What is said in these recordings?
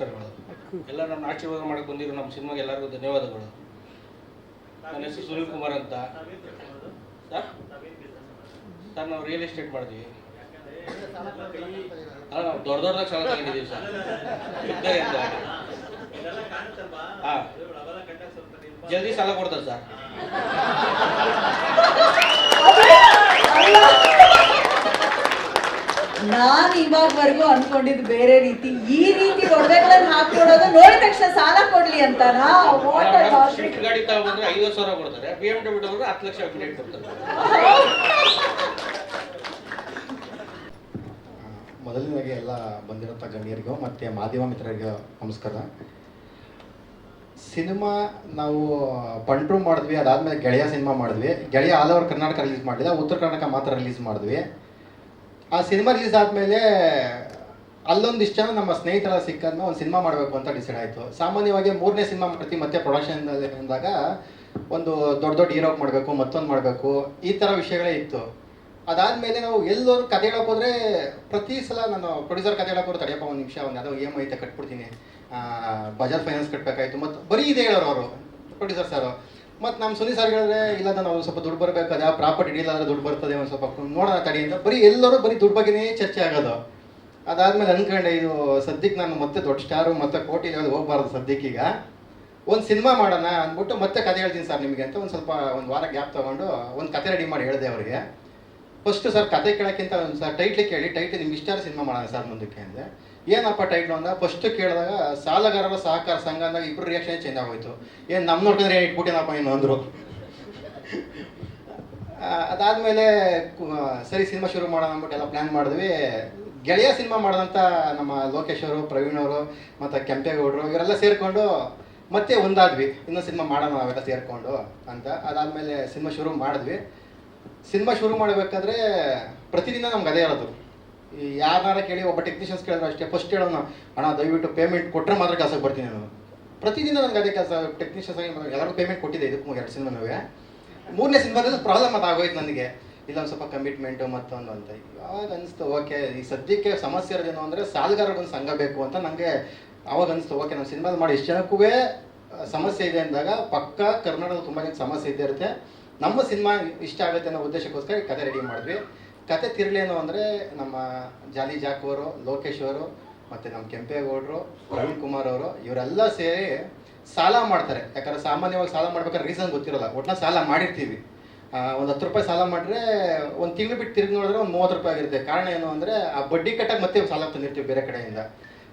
ನಮಸ್ಕಾರಗಳು. ಎಲ್ಲ ನನ್ನ ಆಶೀರ್ವಾದ ಮಾಡಕ್ಕೆ ಬಂದಿರೋ ನಮ್ಮ ಸಿನಿಮಾಗೆ ಎಲ್ಲರಿಗೂ ಧನ್ಯವಾದಗಳು. ನನ್ನ ಹೆಸರು ಸುನೀಲ್ ಕುಮಾರ್ ಅಂತ. ಸರ್? ಸರ್, ನಾವು ರಿಯಲ್ ಎಸ್ಟೇಟ್ ಮಾಡಿದ್ವಿ. ಅಲ್ಲ, ನಾವು ದೊಡ್ಡ ದೊಡ್ಡದಾಗ ಸಾಲ ತಗೊಂಡಿದ್ದೀವಿ ಸರ್. ಹಾಂ. ಜಲ್ದಿ ಸಾಲ ಕೊಡ್ತಾರೆ ಸರ್. ನಾನು ಇವಾಗವರೆಗೂ ಅನ್ಕೊಂಡಿದ್ದು ಬೇರೆ ರೀತಿ. ಈ ರೀತಿ ಒಡವೆಗಳನ್ನ ಹಾಕೊಡೋದು ನೋಡಿದ ತಕ್ಷಣ ಸಾಲ ಕೊಡ್ಲಿ ಅಂತ ಮೊದಲನೇ ಗಾಡಿ ತಗೊಂಡ್ರೆ ಐವತ್ತು ಸಾವಿರ ಕೊಡ್ತಾರೆ. ಬಿ ಎಂ ಡಬ್ಲ್ಯೂ ತಗೊಂಡ್ರೆ ಹತ್ತು ಲಕ್ಷ ಅಪ್ಡೇಟ್ ಕೊಡ್ತಾರೆ. ಮೊದಲನೇದಾಗಿ ಎಲ್ಲ ಬಂದಿರೋ ಗಣ್ಯರಿಗೂ ಮತ್ತೆ ಮಾಧ್ಯಮ ಮಿತ್ರರಿಗೂ ನಮಸ್ಕಾರ. ಸಿನಿಮಾ ನಾವು ಪಂಟ್ರು ಮಾಡಿದ್ವಿ ಅದಾದ್ಮೇಲೆ ಗೆಳೆಯ ಸಿನಿಮಾ ಮಾಡಿದ್ವಿ. ಗೆಳೆಯ ಆಲ್ ಓವರ್ ಕರ್ನಾಟಕ ರಿಲೀಸ್ ಮಾಡಿದ್ವಿ ಉತ್ತರ ಕರ್ನಾಟಕ ಮಾತ್ರ ರಿಲೀಸ್ ಮಾಡಿದ್ವಿ. ಆ ಸಿನಿಮಾ ರಿಲೀಸ್ ಆದಮೇಲೆ ಅಲ್ಲೊಂದಿಷ್ಟು ಜನ ನಮ್ಮ ಸ್ನೇಹಿತರ ಸಿಕ್ಕದ್ನ ಒಂದು ಸಿನಿಮಾ ಮಾಡಬೇಕು ಅಂತ ಡಿಸೈಡ್ ಆಯಿತು. ಸಾಮಾನ್ಯವಾಗಿ ಮೂರನೇ ಸಿನಿಮಾ ಮಾಡ್ತೀವಿ ಮತ್ತೆ ಪ್ರೊಡಕ್ಷನ್ ಬಂದಾಗ ಒಂದು ದೊಡ್ಡ ದೊಡ್ಡ ಹೀರೋ ಮಾಡಬೇಕು, ಮತ್ತೊಂದು ಮಾಡಬೇಕು, ಈ ಥರ ವಿಷಯಗಳೇ ಇತ್ತು. ಅದಾದಮೇಲೆ ನಾವು ಎಲ್ಲರೂ ಕತೆ ಹೇಳೋಕೆ ಹೋದ್ರೆ ಪ್ರತಿ ಸಲ ನಾನು ಪ್ರೊಡ್ಯೂಸರ್ ಕತೆ ಹೇಳೋಕೆ ಹೋದ್ರೆ, ತಡೆಯಪ್ಪ ಒಂದು ನಿಮಿಷ, ಒಂದು ಯಾವುದೋ ಇ ಎಂ ಐತೆ ಕಟ್ಬಿಡ್ತೀನಿ. ಬಜಾಜ್ ಫೈನಾನ್ಸ್ ಕಟ್ಟಬೇಕಾಯ್ತು ಮತ್ತು ಬರೀ ಇದೆ ಹೇಳೋರು ಅವರು ಪ್ರೊಡ್ಯೂಸರ್ ಸರ್ ಮತ್ತು ನಮ್ಮ ಸುನಿ ಸರ್ ಹೇಳಿದ್ರೆ, ಇಲ್ಲ ನಾವು ಸ್ವಲ್ಪ ದುಡ್ಡು ಬರಬೇಕು, ಅದು ಪ್ರಾಪರ್ಟಿ ಡೀಲ್ ಅಂದ್ರೆ ದುಡ್ಡು ಬರ್ತದೆ ಒಂದು ಸ್ವಲ್ಪ ನೋಡೋಣ ತಡಿ ಅಂತ. ಬರೀ ಎಲ್ಲರೂ ಬರೀ ದುಡ್ಡು ಬಗ್ಗೆನೇ ಚರ್ಚೆ ಆಗೋದು. ಅದಾದ್ಮೇಲೆ ಅನ್ಕೊಂಡೆ, ಇದು ಸದ್ಯಕ್ಕೆ ನಾನು ಮತ್ತೆ ದೊಡ್ಡ ಸ್ಟಾರು ಮತ್ತೆ ಕೋಟಿ ಹೋಗ್ಬಾರ್ದು ಸದ್ಯಕ್ಕೀಗ ಒಂದು ಸಿನಿಮಾ ಮಾಡೋಣ ಅಂದ್ಬಿಟ್ಟು ಮತ್ತೆ ಕತೆ ಹೇಳ್ತೀನಿ ಸರ್ ನಿಮಗೆ ಅಂತ ಒಂದು ಸ್ವಲ್ಪ ಒಂದು ವಾರ ಗ್ಯಾಪ್ ತೊಗೊಂಡು ಒಂದು ಕತೆ ರೆಡಿ ಮಾಡಿ ಹೇಳಿದೆ ಅವರಿಗೆ. ಫಸ್ಟ್ ಸರ್ ಕತೆ ಕೇಳೋಕ್ಕಿಂತ ಒಂದು ಸರ್ ಟೈಟ್ಲಿ ಕೇಳಿ ಟೈಟ್ಲಿ ನಿಮ್ಗೆ ಇಷ್ಟ ಸಿನಿಮಾ ಮಾಡೋಣ ಸರ್ ಮುಂದಕ್ಕೆ ಅಂದೆ. ಏನಪ್ಪ ಟೈಟ್ಲು ಅಂದ ಫಸ್ಟ್ ಕೇಳಿದಾಗ ಸಾಲಗಾರರ ಸಹಕಾರ ಸಂಘ ಅಂದಾಗ ಇಬ್ಬರು ರಿಯಾಕ್ಷನ್ ಚೇಂಜ್ ಆಗೋಯ್ತು. ಏನು ನಮ್ಮ ನೋಡ್ಕೊಂಡ್ರೆ ಏನು ಇಟ್ಬಿಟ್ಟೇನಪ್ಪ ಏನು ಅಂದರು. ಅದಾದಮೇಲೆ ಸರಿ ಸಿನಿಮಾ ಶುರು ಮಾಡೋಣ ಅಂದ್ಬಿಟ್ಟು ಎಲ್ಲ ಪ್ಲ್ಯಾನ್ ಮಾಡಿದ್ವಿ. ಗೆಳೆಯ ಸಿನಿಮಾ ಮಾಡಿದಂಥ ನಮ್ಮ ಲೋಕೇಶ್ ಅವರು, ಪ್ರವೀಣ್ ಅವರು, ಮತ್ತು ಕೆಂಪೇಗೌಡರು, ಇವರೆಲ್ಲ ಸೇರಿಕೊಂಡು ಮತ್ತೆ ಒಂದಾದ್ವಿ. ಇನ್ನೊಂದು ಸಿನಿಮಾ ಮಾಡೋಣ ನಾವೆಲ್ಲ ಸೇರಿಕೊಂಡು ಅಂತ. ಅದಾದಮೇಲೆ ಸಿನಿಮಾ ಶುರು ಮಾಡಿದ್ವಿ. ಸಿನಿಮಾ ಶುರು ಮಾಡಬೇಕಾದ್ರೆ ಪ್ರತಿದಿನ ನಮ್ಗೆ ಅದೇ ಇರೋದು. ಯಾರನ್ನಾರ ಕೇಳಿ ಒಬ್ಬ ಟೆಕ್ನಿಷಿಯನ್ಸ್ ಕೇಳಿದ್ರು ಅಷ್ಟೇ ಫಸ್ಟ್ ಹೇಳೋಣ ಅಣ್ಣ, ದಯವಿಟ್ಟು ಪೇಮೆಂಟ್ ಕೊಟ್ಟರೆ ಮಾತ್ರ ಕೆಲಸಕ್ಕೆ ಬರ್ತೀನಿ ನಾನು. ಪ್ರತಿದಿನ ನನಗೆ ಅದೇ ಕೆಲಸ ಟೆಕ್ನಿಷಿಯನ್ಸ್ ಆಗಿ ಎಲ್ಲರೂ ಪೇಮೆಂಟ್ ಕೊಟ್ಟಿದ್ದೆ, ಇದಕ್ಕೂ ಎರಡು ಸಿನಿಮಾನುವೆ. ಮೂರನೇ ಸಿನಿಮಾದಲ್ಲಿ ಪ್ರಾಬ್ಲಮ್ ಅದಾಗೋಯ್ತು ನನಗೆ. ಇಲ್ಲ, ಒಂದು ಸ್ವಲ್ಪ ಕಮಿಟ್ಮೆಂಟು ಮತ್ತೊಂದು ಅಂತ. ಯಾವಾಗ ಅನಿಸ್ತು, ಓಕೆ, ಈ ಸದ್ಯಕ್ಕೆ ಸಮಸ್ಯೆ ಇರೋದೇನು ಅಂದರೆ ಸಾಲಗಾರರಿಗೊಂದು ಸಂಘ ಬೇಕು ಅಂತ ನನಗೆ ಆವಾಗ ಅನಿಸ್ತು, ಓಕೆ, ನಾನು ಸಿನಿಮಾದ ಮಾಡಿ, ಇಷ್ಟು ಜನಕ್ಕೂ ಸಮಸ್ಯೆ ಇದೆ ಅಂದಾಗ ಪಕ್ಕ ಕರ್ನಾಟಕದ ತುಂಬ ಜನ ಸಮಸ್ಯೆ ಇದ್ದೇ ಇರುತ್ತೆ. ನಮ್ಮ ಸಿನಿಮಾ ಇಷ್ಟ ಆಗುತ್ತೆ ಅನ್ನೋ ಉದ್ದೇಶಕ್ಕೋಸ್ಕರ ಕಥೆ ರೆಡಿ ಮಾಡಿದ್ವಿ. ಕತೆ ತಿರ್ಲೇನು ಅಂದರೆ ನಮ್ಮ ಜಾಲಿ ಜಾಕ್ ಅವರು, ಲೋಕೇಶ್ ಅವರು, ಮತ್ತು ನಮ್ಮ ಕೆಂಪೇಗೌಡರು, ಪ್ರವೀಣ್ ಕುಮಾರ್ ಅವರು, ಇವರೆಲ್ಲ ಸೇರಿ ಸಾಲ ಮಾಡ್ತಾರೆ. ಯಾಕಂದ್ರೆ ಸಾಮಾನ್ಯವಾಗಿ ಸಾಲ ಮಾಡ್ಬೇಕಾದ್ರೆ ರೀಸನ್ ಗೊತ್ತಿರಲ್ಲ. ಒಟ್ನಲ್ಲಿ ಸಾಲ ಮಾಡಿರ್ತೀವಿ. ಒಂದು ಹತ್ತು ರೂಪಾಯಿ ಸಾಲ ಮಾಡಿದ್ರೆ ಒಂದು ತಿಂಗಳು ಬಿಟ್ಟು ತಿರುಗಿ ನೋಡಿದ್ರೆ ಒಂದು ಮೂವತ್ತು ರೂಪಾಯಿ ಆಗಿರುತ್ತೆ. ಕಾರಣ ಏನು ಅಂದರೆ ಆ ಬಡ್ಡಿ ಕಟ್ಟಕ್ಕೆ ಮತ್ತೆ ಸಾಲ ತಂದಿರ್ತೀವಿ ಬೇರೆ ಕಡೆಯಿಂದ.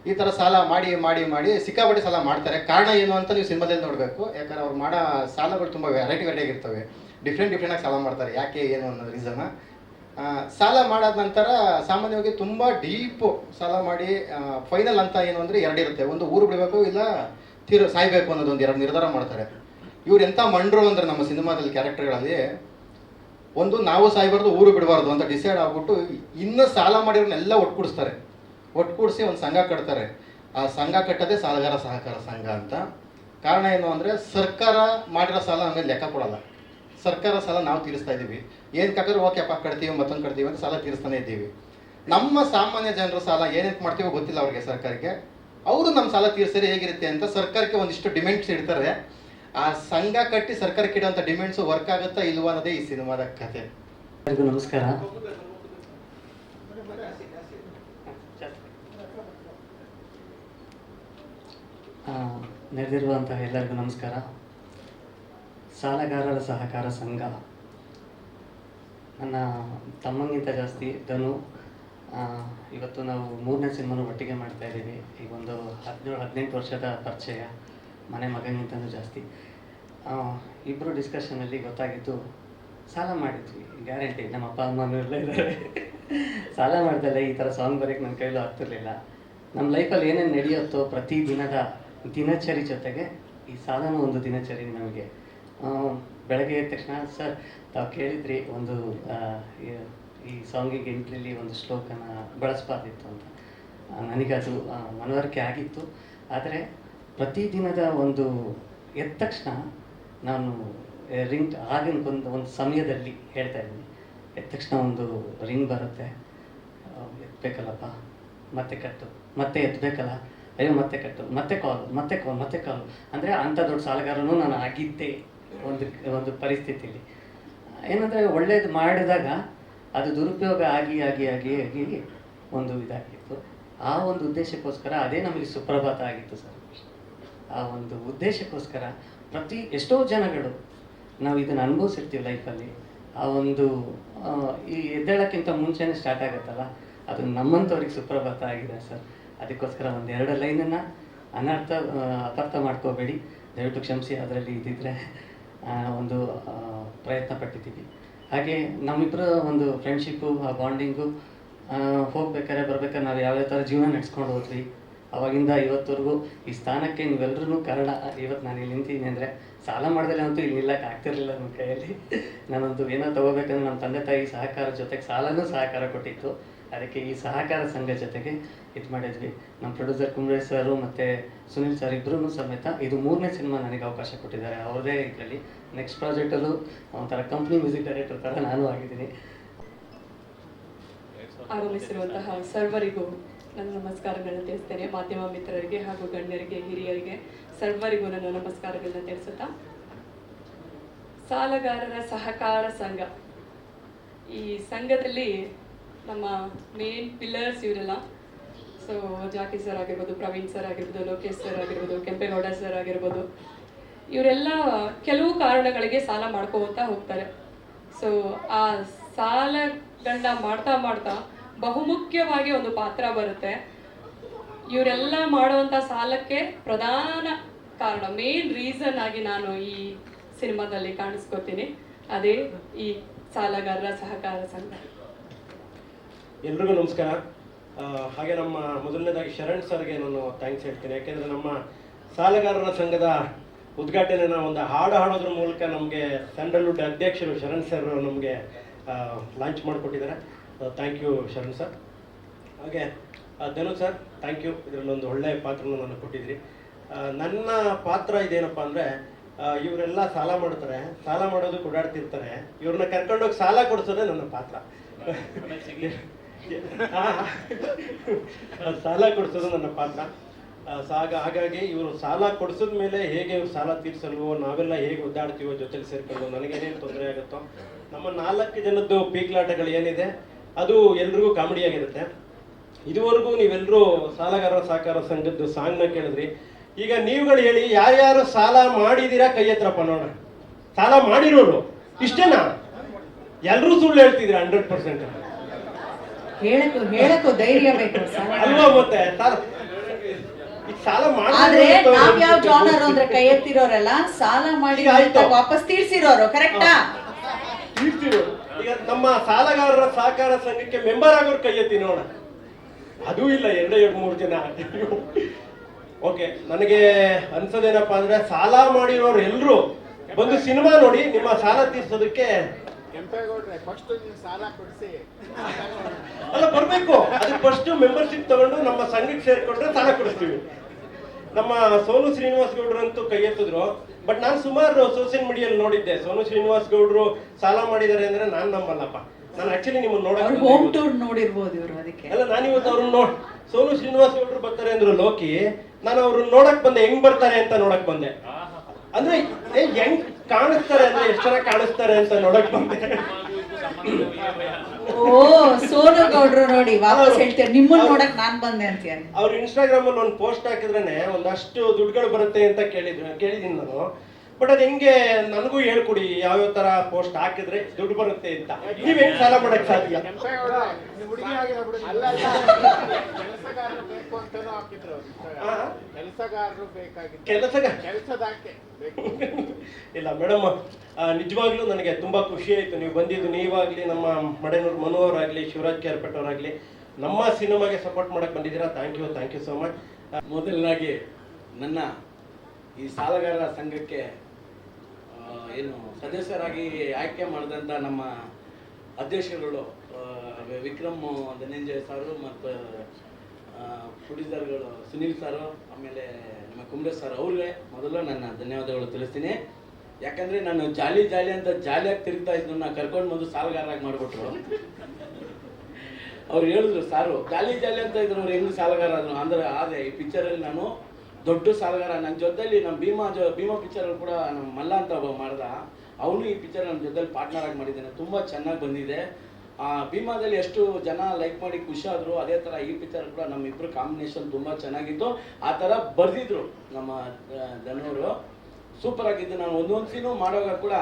ಈ ಥರ ಸಾಲ ಮಾಡಿ ಮಾಡಿ ಮಾಡಿ ಸಿಕ್ಕಾಪಟ್ಟೆ ಸಾಲ ಮಾಡ್ತಾರೆ. ಕಾರಣ ಏನು ಅಂತ ನೀವು ಸಿನಿಮಾದಲ್ಲಿ ನೋಡಬೇಕು. ಯಾಕಂದ್ರೆ ಅವ್ರು ಮಾಡೋ ಸಾಲಗಳು ತುಂಬ ವೆರೈಟಿ ವೆರೈಟಿ ಆಗಿರ್ತವೆ. ಡಿಫ್ರೆಂಟ್ ಡಿಫ್ರೆಂಟಾಗಿ ಸಾಲ ಮಾಡ್ತಾರೆ. ಯಾಕೆ, ಏನು ಅನ್ನೋ ರೀಸನ್ನ ಸಾಲ ಮಾಡಾದ ನಂತರ ಸಾಮಾನ್ಯವಾಗಿ ತುಂಬ ಡೀಪ್ ಸಾಲ ಮಾಡಿ ಫೈನಲ್ ಅಂತ ಏನು ಅಂದರೆ ಎರಡಿರುತ್ತೆ ಒಂದು ಊರು ಬಿಡಬೇಕು, ಇಲ್ಲ ತೀರು ಸಾಯ್ಬೇಕು ಅನ್ನೋದೊಂದು ಎರಡು ನಿರ್ಧಾರ ಮಾಡ್ತಾರೆ. ಇವ್ರು ಎಂಥ ಮಂಡ್ರು ಅಂದ್ರೆ ನಮ್ಮ ಸಿನಿಮಾದಲ್ಲಿ ಕ್ಯಾರೆಕ್ಟರ್ಗಳಲ್ಲಿ ಒಂದು ನಾವು ಸಾಯ್ಬಾರ್ದು, ಊರು ಬಿಡಬಾರ್ದು ಅಂತ ಡಿಸೈಡ್ ಆಗ್ಬಿಟ್ಟು ಇನ್ನು ಸಾಲ ಮಾಡಿರೋನ್ನೆಲ್ಲ ಒಟ್ಕೂಡಿಸ್ತಾರೆ. ಒಟ್ಕೂಡಿಸಿ ಒಂದು ಸಂಘ ಕಟ್ತಾರೆ. ಆ ಸಂಘ ಕಟ್ಟೋದೇ ಸಾಲಗಾರ ಸಹಕಾರ ಸಂಘ ಅಂತ. ಕಾರಣ ಏನು ಅಂದರೆ ಸರ್ಕಾರ ಮಾಡಿರೋ ಸಾಲ ಆಮೇಲೆ ಲೆಕ್ಕ ಕೊಡಲ್ಲ. ಸರ್ಕಾರ ಸಾಲ ನಾವು ತೀರಿಸ್ತಾ ಇದ್ದೀವಿ ಏನು ಓಕೆ ಓಕೆಪ್ಪ ಕಟ್ತೀವಿ, ಮತ್ತೊಂದು ಕಟ್ತೀವಿ ಅಂತ ಸಾಲ ತೀರಿಸ್ತಾನೆ ಇದ್ದೀವಿ. ನಮ್ಮ ಸಾಮಾನ್ಯ ಜನರ ಸಾಲ ಏನೇನು ಮಾಡ್ತೀವೋ ಗೊತ್ತಿಲ್ಲ ಅವ್ರಿಗೆ ಸರ್ಕಾರಕ್ಕೆ. ಅವರು ನಮ್ಮ ಸಾಲ ತೀರಿಸಿದ್ರೆ ಹೇಗಿರುತ್ತೆ ಅಂತ ಸರ್ಕಾರಕ್ಕೆ ಒಂದಿಷ್ಟು ಡಿಮೆಂಡ್ಸ್ ಇಡ್ತಾರೆ. ಆ ಸಂಘ ಕಟ್ಟಿ ಸರ್ಕಾರಕ್ಕೆ ಇಡುವಂಥ ಡಿಮೆಂಡ್ಸು ವರ್ಕ್ ಆಗುತ್ತಾ ಇಲ್ವಾ ಅನ್ನೋದೇ ಈ ಸಿನಿಮಾದ ಕತೆ. ಎಲ್ಲರಿಗೂ ನಮಸ್ಕಾರ. ನಡೆದಿರುವಂತಹ ಎಲ್ಲರಿಗೂ ನಮಸ್ಕಾರ. ಸಾಲಗಾರರ ಸಹಕಾರ ಸಂಘ. ನನ್ನ ತಮ್ಮಂಗಿಂತ ಜಾಸ್ತಿ ಧನು ಇವತ್ತು ನಾವು ಮೂರನೇ ಸಿನಿಮಾನು ಒಟ್ಟಿಗೆ ಮಾಡ್ತಾ ಇದ್ದೀವಿ. ಈಗ ಒಂದು ಹದಿನೇಳು, ಹದಿನೆಂಟು ವರ್ಷದ ಪರಿಚಯ, ಮನೆ ಮಗನಿಗಿಂತನೂ ಜಾಸ್ತಿ. ಇಬ್ಬರು ಡಿಸ್ಕಷನಲ್ಲಿ ಗೊತ್ತಾಗಿದ್ದು ಸಾಲ ಮಾಡಿದ್ವಿ. ಗ್ಯಾರಂಟಿ ನಮ್ಮ ಅಪ್ಪ ಅಮ್ಮನೂ ಎಲ್ಲ ಇದ್ದಾರೆ. ಸಾಲ ಮಾಡ್ದಲ್ಲ ಈ ಥರ ಸಾಂಗ್ ಬರೋಕ್ಕೆ ನನ್ನ ಕೈಲೂ ಆಗ್ತಿರ್ಲಿಲ್ಲ. ನಮ್ಮ ಲೈಫಲ್ಲಿ ಏನೇನು ನಡೆಯುತ್ತೋ ಪ್ರತಿ ದಿನದ ದಿನಚರಿ ಜೊತೆಗೆ ಈ ಸಾಲನೂ ಒಂದು ದಿನಚರಿ ನಮಗೆ. ಬೆಳಗ್ಗೆ ಎದ್ದ ತಕ್ಷಣ, ಸರ್, ತಾವು ಕೇಳಿದ್ರಿ ಒಂದು ಈ- ಸಾಂಗಿಗೆ ಎಂಟ್ರಿಲಿ ಒಂದು ಶ್ಲೋಕನ ಬಳಸಬಾರ್ದಿತ್ತು ಅಂತ. ನನಗದು ಮನವರಿಕೆ ಆಗಿತ್ತು. ಆದರೆ ಪ್ರತಿದಿನದ ಒಂದು ಎದ್ದ ತಕ್ಷಣ ನಾನು ರಿಂಗ್, ಆಗಿನ ಒಂದು ಒಂದು ಸಮಯದಲ್ಲಿ ಹೇಳ್ತಾ ಇದ್ದೀನಿ. ಎದ್ದ ತಕ್ಷಣ ಒಂದು ರಿಂಗ್ ಬರುತ್ತೆ. ಎತ್ತಬೇಕಲ್ಲಪ್ಪ ಮತ್ತೆ ಕಟ್ಟು, ಮತ್ತೆ ಎತ್ತಬೇಕಲ್ಲ ಅಯ್ಯೋ, ಮತ್ತೆ ಕಟ್ಟು, ಮತ್ತೆ ಕಾಲ್ ಮತ್ತೆ ಕಾಲ್ ಮತ್ತೆ ಕಾಲ್. ಅಂದರೆ ಅಂಥ ದೊಡ್ಡ ಸಾಲಗಾರನು ನಾನು ಆಗಿದ್ದೆ. ಒಂದು ಒಂದು ಪರಿಸ್ಥಿತಿಲಿ. ಏನಂದರೆ ಒಳ್ಳೇದು ಮಾಡಿದಾಗ ಅದು ದುರುಪಯೋಗ ಆಗಿ ಆಗಿ ಆಗಿ ಆಗಿ ಒಂದು ಇದಾಗಿತ್ತು. ಆ ಒಂದು ಉದ್ದೇಶಕ್ಕೋಸ್ಕರ ಅದೇ ನಮಗೆ ಸುಪ್ರಭಾತ ಆಗಿತ್ತು ಸರ್. ಆ ಒಂದು ಉದ್ದೇಶಕ್ಕೋಸ್ಕರ ಪ್ರತಿ ಎಷ್ಟೋ ಜನಗಳು ನಾವು ಇದನ್ನು ಅನುಭವಿಸಿರ್ತೀವಿ ಲೈಫಲ್ಲಿ. ಆ ಒಂದು ಈ ಎದ್ದೇಳಕ್ಕಿಂತ ಮುಂಚೆನೇ ಸ್ಟಾರ್ಟ್ ಆಗುತ್ತಲ್ಲ? ಅದು ನಮ್ಮಂಥವ್ರಿಗೆ ಸುಪ್ರಭಾತ ಆಗಿದೆ ಸರ್. ಅದಕ್ಕೋಸ್ಕರ ಒಂದು ಎರಡು ಲೈನನ್ನು ಅನರ್ಥ ಅಪರ್ಥ ಮಾಡ್ಕೋಬೇಡಿ. ದಯವಿಟ್ಟು ಕ್ಷಮಿಸಿ, ಅದರಲ್ಲಿ ಇದ್ದಿದ್ರೆ ಒಂದು ಪ್ರಯತ್ನ ಪಟ್ಟಿದ್ದೀವಿ. ಹಾಗೆ ನಮ್ಮಿಬ್ಬರ ಒಂದು ಫ್ರೆಂಡ್ಶಿಪ್ಪು ಆ ಬಾಂಡಿಂಗು ಹೋಗ್ಬೇಕಾದ್ರೆ ಬರ್ಬೇಕಾದ್ರೆ ನಾವು ಯಾವ್ಯಾವ ಥರ ಜೀವನ ನಡೆಸ್ಕೊಂಡು ಹೋದ್ವಿ. ಅವಾಗಿಂದ ಇವತ್ತವರೆಗೂ ಈ ಸ್ಥಾನಕ್ಕೆ ನೀವೆಲ್ಲರೂ ಕಾರಣ ಇವತ್ತು ನಾನು ಇಲ್ಲಿ ನಿಂತಿದ್ದೀನಿ ಅಂದರೆ ಸಾಲ ಮಾಡ್ದಲೆ ಅಂತೂ ಇಲ್ಲಿ ನಿಲ್ಲಕ್ಕೆ ಆಗ್ತಿರ್ಲಿಲ್ಲ ನಮ್ಮ ಕೈಯಲ್ಲಿ. ನಾನಂತೂ ಏನೋ ತಗೋಬೇಕಂದ್ರೆ ನಮ್ಮ ತಂದೆ ತಾಯಿ ಸಹಕಾರ ಜೊತೆಗೆ ಸಾಲನೂ ಸಹಕಾರ ಕೊಟ್ಟಿತ್ತು. ಅದಕ್ಕೆ ಈ ಸಹಕಾರ ಸಂಘ ಜೊತೆಗೆ ಇದು ಮಾಡಿದ್ವಿ. ನಮ್ಮ ಪ್ರೊಡ್ಯೂಸರ್ ಕುಮ್ರೇಶ್ ಸರು ಮತ್ತು ಸುನಿಲ್ ಸರ್ ಇಬ್ಬರೂ ಸಮೇತ ಇದು ಮೂರನೇ ಸಿನಿಮಾ ನನಗೆ ಅವಕಾಶ ಕೊಟ್ಟಿದ್ದಾರೆ. ಅವ್ರದೇ ಇದರಲ್ಲಿ ನೆಕ್ಸ್ಟ್ ಪ್ರಾಜೆಕ್ಟಲ್ಲೂ ಒಂಥರ ಕಂಪ್ನಿ ಮ್ಯೂಸಿಕ್ ಡೈರೆಕ್ಟರ್ ಥರ ನಾನು ಆಗಿದ್ದೀನಿ. ಆಗಮಿಸಿರುವಂತಹ ಸರ್ವರಿಗೂ ನನ್ನ ನಮಸ್ಕಾರಗಳನ್ನ ತಿಳಿಸ್ತೇನೆ. ಮಾಧ್ಯಮ ಮಿತ್ರರಿಗೆ ಹಾಗೂ ಗಣ್ಯರಿಗೆ, ಹಿರಿಯರಿಗೆ ಸರ್ವರಿಗೂ ನನ್ನ ನಮಸ್ಕಾರಗಳನ್ನ ತಿಳಿಸುತ್ತಾ. ಸಾಲಗಾರರ ಸಹಕಾರ ಸಂಘ. ಈ ಸಂಘದಲ್ಲಿ ನಮ್ಮ ಮೇನ್ ಪಿಲ್ಲರ್ಸ್ ಇವರೆಲ್ಲ. ಸೊ ಜಾಕಿ ಸರ್ ಆಗಿರ್ಬೋದು, ಪ್ರವೀಣ್ ಸರ್ ಆಗಿರ್ಬೋದು, ಲೋಕೇಶ್ ಸರ್ ಆಗಿರ್ಬೋದು, ಕೆಂಪೇಗೌಡ ಸರ್ ಆಗಿರ್ಬೋದು, ಇವರೆಲ್ಲ ಕೆಲವು ಕಾರಣಗಳಿಗೆ ಸಾಲ ಮಾಡ್ಕೋತಾ ಹೋಗ್ತಾರೆ. ಸೊ ಆ ಸಾಲಗಳನ್ನ ಮಾಡ್ತಾ ಮಾಡ್ತಾ ಬಹುಮುಖ್ಯವಾಗಿ ಒಂದು ಪಾತ್ರ ಬರುತ್ತೆ. ಇವರೆಲ್ಲ ಮಾಡುವಂಥ ಸಾಲಕ್ಕೆ ಪ್ರಧಾನ ಕಾರಣ ಮೇನ್ ರೀಸನ್ ಆಗಿ ನಾನು ಈ ಸಿನಿಮಾದಲ್ಲಿ ಕಾಣಿಸ್ಕೊತೀನಿ. ಅದೇ ಈ ಸಾಲಗಾರರ ಸಹಕಾರ ಸಂಘ. ಎಲ್ರಿಗೂ ನಮಸ್ಕಾರ. ಹಾಗೆ ನಮ್ಮ ಮೊದಲನೇದಾಗಿ ಶರಣ್ ಸರ್ಗೆ ನಾನು ಥ್ಯಾಂಕ್ಸ್ ಹೇಳ್ತೀನಿ. ಯಾಕೆಂದರೆ ನಮ್ಮ ಸಾಲಗಾರರ ಸಂಘದ ಉದ್ಘಾಟನೆನ ಒಂದು ಹಾಡು ಹಾಡೋದ್ರ ಮೂಲಕ ನಮಗೆ ಸ್ಯಾಂಡಲ್ವುಡ್ ಅಧ್ಯಕ್ಷರು ಶರಣ್ ಸರ್ ನಮಗೆ ಲಾಂಚ್ ಮಾಡಿಕೊಟ್ಟಿದ್ದಾರೆ. ಥ್ಯಾಂಕ್ ಯು ಶರಣ್ ಸರ್ ಹಾಗೆ ಧನು ಸರ್ ಥ್ಯಾಂಕ್ ಯು ಇದರಲ್ಲಿ ಒಂದು ಒಳ್ಳೆಯ ಪಾತ್ರನ ನಾನು ಕೊಟ್ಟಿದ್ರಿ ನನ್ನ ಪಾತ್ರ ಇದೇನಪ್ಪ ಅಂದರೆ ಇವರೆಲ್ಲ ಸಾಲ ಮಾಡ್ತಾರೆ. ಸಾಲ ಮಾಡೋದು ಓಡಾಡ್ತಿರ್ತಾರೆ ಇವ್ರನ್ನ ಕರ್ಕೊಂಡೋಗಿ ಸಾಲ ಕೊಡಿಸೋದೇ ನನ್ನ ಪಾತ್ರ. ಸಾಲ ಕೊಡಿಸೋದು ನನ್ನ ಪಾತ್ರ. ಸಾಗ ಹಾಗಾಗಿ ಇವರು ಸಾಲ ಕೊಡಿಸಿದ ಮೇಲೆ ಹೇಗೆ ಇವ್ರು ಸಾಲ ತೀರ್ಸಲ್ವೋ, ನಾವೆಲ್ಲ ಹೇಗೆ ಒದ್ದಾಡ್ತೀವೋ ಜೊತೆಲಿ ಸೇರ್ಕೊಂಡು ನನಗೇನೇನು ತೊಂದರೆ ಆಗುತ್ತೋ, ನಮ್ಮ ನಾಲ್ಕು ಜನದ್ದು ಪೀಕ್ಲಾಟಗಳು ಏನಿದೆ, ಅದು ಎಲ್ರಿಗೂ ಕಾಮಿಡಿ ಆಗಿರುತ್ತೆ. ಇದುವರೆಗೂ ನೀವೆಲ್ಲರೂ ಸಾಲಗಾರರ ಸಹಕಾರ ಸಂಘದ್ದು ಸಾಂಗ್ನ ಕೇಳಿದ್ರಿ. ಈಗ ನೀವುಗಳು ಹೇಳಿ, ಯಾರ್ಯಾರು ಸಾಲ ಮಾಡಿದ್ದೀರಾ ಕೈ ಹತ್ರಪ್ಪ ನೋಡ ಸಾಲ ಮಾಡಿರೋರು ಇಷ್ಟೇನಾ? ಎಲ್ಲರೂ ಸುಳ್ಳು ಹೇಳ್ತಿದ್ರಿ ಹಂಡ್ರೆಡ್ ಪರ್ಸೆಂಟ್. ಹೇಳಕ್ಕೂ ಹೇಳಕ್ಕೂ ಧೈರ್ಯ ಬೇಕು ಅಲ್ವಾ ಮತ್ತೆ ಸಾಲ ಆದ್ರೆ ನಾವ್ ಯಾವ ಜಾನರ್ ಅಂದ್ರೆ ಕೈ ಎತ್ತಿರೋರೆಲ್ಲ ಸಾಲ ಮಾಡಿ ವಾಪಸ್ ತೀರ್ಸಿರೋರು ಕರೆಕ್ಟಾ. ಈಗ ನಮ್ಮ ಸಾಲಗಾರರ ಸಹಕಾರ ಸಂಘಕ್ಕೆ ಮೆಂಬರ್ ಆಗೋರು ಕೈ ಎತ್ತಿ ನೋಡ ಅದೂ ಇಲ್ಲ ಎರಡು ಎರಡು ಮೂರು ಜನ. ಓಕೆ ನನಗೆ ಅನ್ಸೋದೇನಪ್ಪ ಅಂದ್ರೆ ಸಾಲ ಮಾಡಿರೋರು ಎಲ್ರು ಬಂದು ಸಿನಿಮಾ ನೋಡಿ ನಿಮ್ಮ ಸಾಲ ತೀರ್ಸೋದಕ್ಕೆ ಕೆಂಪೇಗೌಡ್ರೆ ಫಸ್ಟ್ ನೀವು ಸಾಲ ಕೊಡಿಸಿ. ಅಲ್ಲ ಬರ್ಬೇಕು. ಅದಕ್ಕೆ ಫಸ್ಟ್ ಮೆಂಬರ್ಶಿಪ್ ತಗೊಂಡು ನಮ್ಮ ಸಂಘಕ್ಕೆ ಸೇರ್ಕೊಂಡ್ರೆ ಸಾಲ ಕೊಡಿಸ್ತೀವಿ. ನಮ್ಮ ಸೋನು ಶ್ರೀನಿವಾಸ್ ಗೌಡ್ರಂತೂ ಕೈ ಎತ್ತಿದ್ರು. ಬಟ್ ನಾನು ಸುಮಾರು ಸೋಷಿಯಲ್ ಮೀಡಿಯಲ್ಲಿ ನೋಡಿದ್ದೆ. ಸೋನು ಶ್ರೀನಿವಾಸ್ ಗೌಡ್ರು ಸಾಲ ಮಾಡಿದ್ದಾರೆ ಅಂದ್ರೆ ನಾನು ನಂಬಲ್ಲಪ್ಪ. ನಾನು ಆಕ್ಚುಲಿ ನಿಮ್ಮನ್ನ ನೋಡಕ್ಕೆ ಹೋಮ್ ಬಂದೆ ಟೂರ್ ನೋಡಿರ್ಬೋದು ಇವರು ಅದಕ್ಕೆ. ಅಲ್ಲ ನಾನು ಇವತ್ತು ಅವ್ರನ್ನ ನೋಡ್ ಸೋನು ಶ್ರೀನಿವಾಸ್ ಗೌಡ್ರು ಬರ್ತಾರೆ ಅಂದ್ರು ಲೋಕಿ ನಾನು ಅವ್ರನ್ನ ನೋಡಕ್ ಬಂದೆ. ಹೆಂಗ್ ಬರ್ತಾರೆ ಅಂತ ನೋಡಕ್ ಬಂದೆ. ಅಂದ್ರೆ ಹೆಂಗ್ ಕಾಣಿಸ್ತಾರೆ ಅಂದ್ರೆ ಎಷ್ಟ್ ಚೆನ್ನಾಗಿ ಕಾಣಿಸ್ತಾರೆ ಅಂತ ನೋಡಕ್ ಬಂದೆ. ಓ ಸೋನು ಗೌಡ್ರು ನೋಡಿ ವಾಪಸ್ ಹೇಳ್ತೀರ. ನಿಮ್ಮನ್ನ ನೋಡಕ್ ನಾನ್ ಬಂದೆ ಅಂತ ಅವ್ರು ಇನ್ಸ್ಟಾಗ್ರಾಮ್ ಅಲ್ಲಿ ಒಂದು ಪೋಸ್ಟ್ ಹಾಕಿದ್ರೇನೆ ಒಂದಷ್ಟು ದುಡ್ಡುಗಳು ಬರುತ್ತೆ ಅಂತ ಕೇಳಿದ್ರು ಕೇಳಿದೀನಿ ನಾನು. ಬಟ್ ಅದು ಹೆಂಗೆ ನನಗೂ ಹೇಳ್ಕೊಡಿ ಯಾವ್ಯಾವ ತರ ಪೋಸ್ಟ್ ಹಾಕಿದ್ರೆ ದುಡ್ಡು ಬರುತ್ತೆ ಅಂತ. ನೀವ್ ಹೆಂಗ್ ಸಾಲ ಮಾಡಕ್ ಸಾಧ್ಯ? ಇಲ್ಲ ಮೇಡಮ್ ನಿಜವಾಗ್ಲೂ ನನಗೆ ತುಂಬಾ ಖುಷಿ ಆಯ್ತು. ನೀವು ಬಂದಿದ್ದು ನೀವಾಗ್ಲಿ ನಮ್ಮ ಮಡೇನೂರು ಮನು ಅವರಾಗ್ಲಿ ಶಿವರಾಜ್ ಕೇರ್ಪೇಟ್ ಅವರಾಗ್ಲಿ ನಮ್ಮ ಸಿನಿಮಾಗೆ ಸಪೋರ್ಟ್ ಮಾಡಕ್ ಬಂದಿದ್ದೀರಾ? Thank you thank you so much ಮೊದಲನಾಗಿ ನನ್ನ ಈ ಸಾಲಗಾರರ ಸಂಘಕ್ಕೆ ಏನು ಸದಸ್ಯರಾಗಿ ಆಯ್ಕೆ ಮಾಡಿದಂಥ ನಮ್ಮ ಅಧ್ಯಕ್ಷರುಗಳು ವಿಕ್ರಮ್ ಧನಂಜಯ ಸಾರು ಮತ್ತು ಪ್ರೊಡ್ಯೂಸರ್ಗಳು ಸುನೀಲ್ ಸಾರು, ಆಮೇಲೆ ನಮ್ಮ ಕುಂಬ್ರೇಶ್ ಸರ್ ಅವ್ರಿಗೆ ಮೊದಲು ನನ್ನ ಧನ್ಯವಾದಗಳು ತಿಳಿಸ್ತೀನಿ. ಯಾಕಂದರೆ ನಾನು ಜಾಲಿ ಜಾಲಿ ಅಂತ ಜಾಲಿಯಾಗಿ ತಿರುಗ್ತಾ ಇದ್ದನ್ನ ಕರ್ಕೊಂಡು ಬಂದು ಸಾಲಗಾರರಾಗಿ ಮಾಡಿಬಿಟ್ರು. ಅವ್ರು ಹೇಳಿದ್ರು, ಸಾರು, ಜಾಲಿ ಜಾಲಿ ಅಂತ ಇದ್ರು ಅವ್ರು ಹೆಂಗ್ ಸಾಲಗಾರ ಅಂದ್ರೆ ಆದ್ರೆ ಈ ಪಿಕ್ಚರಲ್ಲಿ ನಾನು ದೊಡ್ಡ ಸಾಲಗಾರ. ನನ್ನ ಜೊತೆಲಿ ನಮ್ಮ ಭೀಮಾ ಜೊ, ಭೀಮಾ ಪಿಕ್ಚರ್ ಕೂಡ ನಮ್ಮ ಮಲ್ಲ ಅಂತ ಒಬ್ಬ ಮಾಡ್ದ. ಅವನು ಈ ಪಿಕ್ಚರ್ ನಮ್ಮ ಜೊತೆಲಿ ಪಾರ್ಟ್ನರ್ ಆಗಿ ಮಾಡಿದ್ದಾನೆ. ತುಂಬ ಚೆನ್ನಾಗಿ ಬಂದಿದೆ. ಆ, ಭೀಮಾದಲ್ಲಿ ಎಷ್ಟು ಜನ ಲೈಕ್ ಮಾಡಿ ಖುಷಿ ಆದ್ರು, ಅದೇ ಥರ ಈ ಪಿಕ್ಚರ್ ಕೂಡ ನಮ್ಮಿಬ್ಬರು ಕಾಂಬಿನೇಷನ್ ತುಂಬ ಚೆನ್ನಾಗಿತ್ತು. ಆ ಥರ ಬರ್ದಿದ್ರು ನಮ್ಮ ಧನವರು ಸೂಪರ್ ಆಗಿದ್ದು ನಾನು ಒಂದೊಂದು ಸೀನು ಮಾಡೋವಾಗ ಕೂಡ